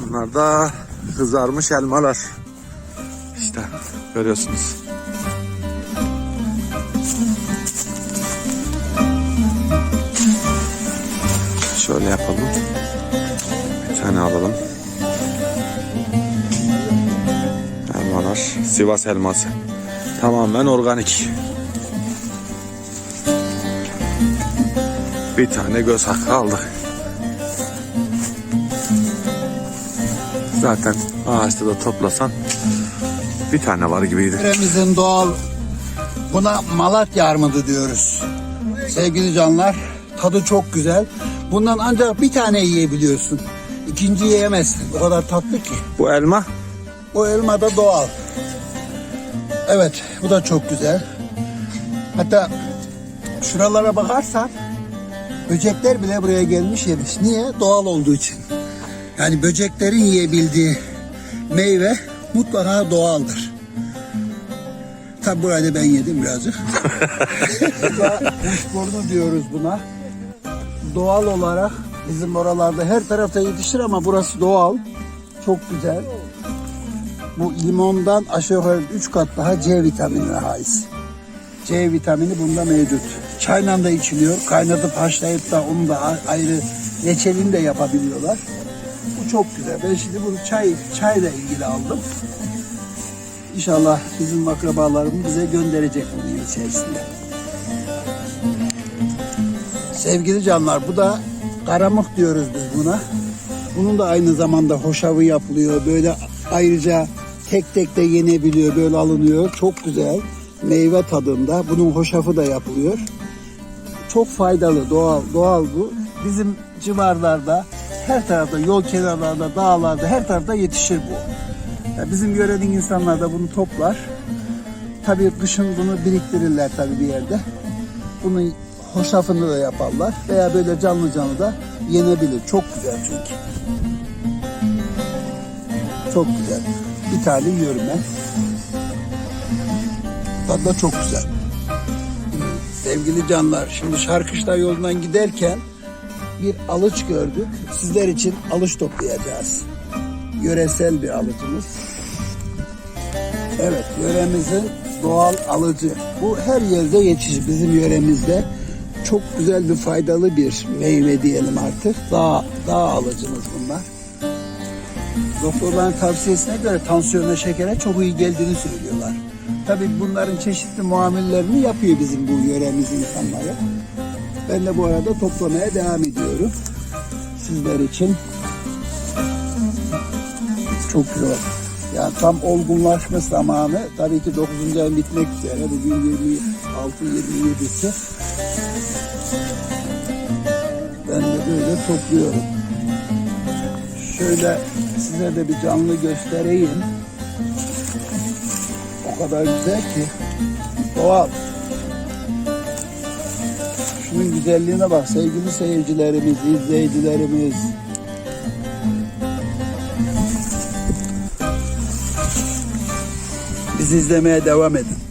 Bunlar da kızarmış elmalar. İşte görüyorsunuz. Şöyle yapalım. Bir tane alalım. Elmalar. Sivas elması. Tamamen organik. Bir tane göz hakkı aldık. Zaten ağaçta da toplasan bir tane var gibiydi. Yöremizin doğal buna Malatya armudu diyoruz. Sevgili canlar tadı çok güzel. Bundan ancak bir tane yiyebiliyorsun. İkinci yiyemezsin. O kadar tatlı ki. Bu elma O elma da doğal. Evet bu da çok güzel. Hatta şuralara bakarsan böcekler bile buraya gelmiş yemiş. Niye? Doğal olduğu için. Yani böceklerin yiyebildiği meyve mutlaka doğaldır. Tabi burada ben yedim birazcık. Bu da kuşburnu diyoruz buna. Doğal olarak bizim oralarda her tarafta yetişir ama burası doğal. Çok güzel. Bu limondan aşağı yukarı 3 kat daha C vitaminine haiz. C vitamini bunda mevcut. Çayla da içiliyor. Kaynatıp haşlayıp da onu da ayrı reçelini de yapabiliyorlar. Bu çok güzel. Ben şimdi bunu çay çayla ilgili aldım. İnşallah bizim akrabalarımız bize gönderecek bunu yıl içerisinde. Sevgili canlar bu da karamık diyoruz biz buna. Bunun da aynı zamanda hoşavı yapılıyor. Böyle ayrıca tek tek de yenebiliyor. Böyle alınıyor. Çok güzel. Meyve tadında. Bunun hoşafı da yapılıyor. Çok faydalı. Doğal. Doğal bu. Bizim civarlarda her tarafta yol kenarlarda, dağlarda her tarafta yetişir bu. Ya Bizim yörenin insanlar da bunu toplar. Tabii kışın bunu biriktirirler tabii bir yerde. Bunun hoşafını da yaparlar veya böyle canlı canlı da yenebilir. Çok güzel çünkü. Çok güzel. Bir tane yiyorum. Tadı da çok güzel. Sevgili canlar, şimdi Şarkışla yolundan giderken bir alıç gördük. Sizler için alıç toplayacağız. Yöresel bir alıcımız. Evet, yöremizin doğal alıcı. Bu her yerde yetişir bizim yöremizde. Çok güzel bir faydalı bir meyve diyelim artık. Dağ, dağ alıcımız bunlar. Doktorların tavsiyesine göre tansiyona, şekere çok iyi geldiğini söylüyorlar. Tabii bunların çeşitli muamillerini yapıyor bizim bu yöremiz insanları. Ben de bu arada toplamaya devam ediyorum. Sizler için çok güzel. Yani tam olgunlaşma zamanı tabii ki 9. ay bitmek üzere. Bugün 26 27'si. Ben de böyle topluyorum. Şöyle size de bir canlı göstereyim. O kadar güzel ki. Doğal. Şunun güzelliğine bak sevgili seyircilerimiz, izleyicilerimiz. Bizi izlemeye devam edin.